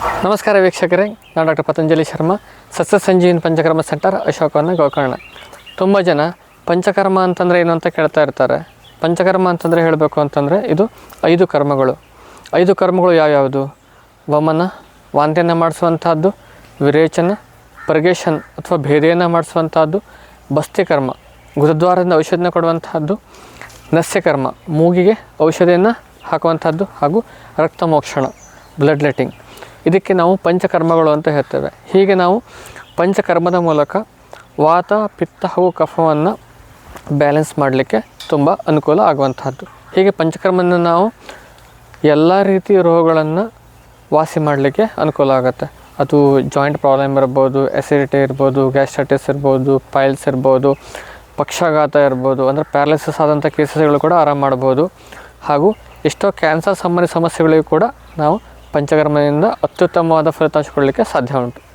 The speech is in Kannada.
ನಮಸ್ಕಾರ ವೀಕ್ಷಕರೇ, ನಾನು ಡಾಕ್ಟರ್ ಪತಂಜಲಿ ಶರ್ಮಾ ಸಸ್ಯ ಸಂಜೀವಿನಿ ಪಂಚಕರ್ಮ ಸೆಂಟರ್ ಅಶೋಕವನ್ನ ಗೋಕರ್ಣ. ತುಂಬ ಜನ ಪಂಚಕರ್ಮ ಅಂತಂದರೆ ಏನು ಅಂತ ಕೇಳ್ತಾ ಇರ್ತಾರೆ. ಪಂಚಕರ್ಮ ಅಂತಂದರೆ ಹೇಳಬೇಕು ಅಂತಂದರೆ ಇದು ಐದು ಕರ್ಮಗಳು. ಐದು ಕರ್ಮಗಳು ಯಾವ್ಯಾವುದು? ವಮನ ವಾಂತಿಯನ್ನು ಮಾಡಿಸುವಂಥದ್ದು ವಿರೇಚನ, ಪರ್ಗೇಷನ್ ಅಥವಾ ಭೇದೆಯನ್ನು ಮಾಡಿಸುವಂತಹದ್ದು ಬಸ್ತಿಕರ್ಮ ಗುರುದ್ವಾರದಿಂದ ಔಷಧಿನ ಕೊಡುವಂತಹದ್ದು, ನಸ್ಯಕರ್ಮ, ಮೂಗಿಗೆ ಔಷಧಿಯನ್ನು ಹಾಕುವಂಥದ್ದು ಹಾಗೂ ರಕ್ತ ಮೋಕ್ಷಣ ಬ್ಲಡ್ ಲೆಟ್ಟಿಂಗ್ ಇದಕ್ಕೆ ನಾವು ಪಂಚಕರ್ಮಗಳು ಅಂತ ಹೇಳ್ತೇವೆ. ಹೀಗೆ ನಾವು ಪಂಚಕರ್ಮದ ಮೂಲಕ ವಾತ, ಪಿತ್ತ ಹಾಗೂ ಕಫವನ್ನು ಬ್ಯಾಲೆನ್ಸ್ ಮಾಡಲಿಕ್ಕೆ ತುಂಬ ಅನುಕೂಲ ಆಗುವಂತಹದ್ದು. ಹೀಗೆ ಪಂಚಕರ್ಮನ ನಾವು ಎಲ್ಲ ರೀತಿಯ ರೋಗಗಳನ್ನು ವಾಸಿ ಮಾಡಲಿಕ್ಕೆ ಅನುಕೂಲ ಆಗುತ್ತೆ. ಅದು ಜಾಯಿಂಟ್ ಪ್ರಾಬ್ಲಮ್ ಇರ್ಬೋದು ಎಸಿಡಿಟಿ ಇರ್ಬೋದು ಗ್ಯಾಸ್ಟ್ರೈಟಿಸ್ ಇರ್ಬೋದು ಪೈಲ್ಸ್ ಇರ್ಬೋದು, ಪಕ್ಷಾಘಾತ ಇರ್ಬೋದು, ಅಂದರೆ ಪ್ಯಾರಲಿಸಿಸ್ ಆದಂಥ ಕೇಸಸ್ಗಳು ಕೂಡ ಆರಾಮ ಮಾಡ್ಬೋದು. ಹಾಗೂ ಎಷ್ಟೋ ಕ್ಯಾನ್ಸರ್ ಸಂಬಂಧಿ ಸಮಸ್ಯೆಗಳಿಗೂ ಕೂಡ ನಾವು ಪಂಚಕರ್ಮದಿಂದ ಅತ್ಯುತ್ತಮವಾದ ಫಲಿತಾಂಶ ಕೊಡಲಿಕ್ಕೆ ಸಾಧ್ಯ ಉಂಟು.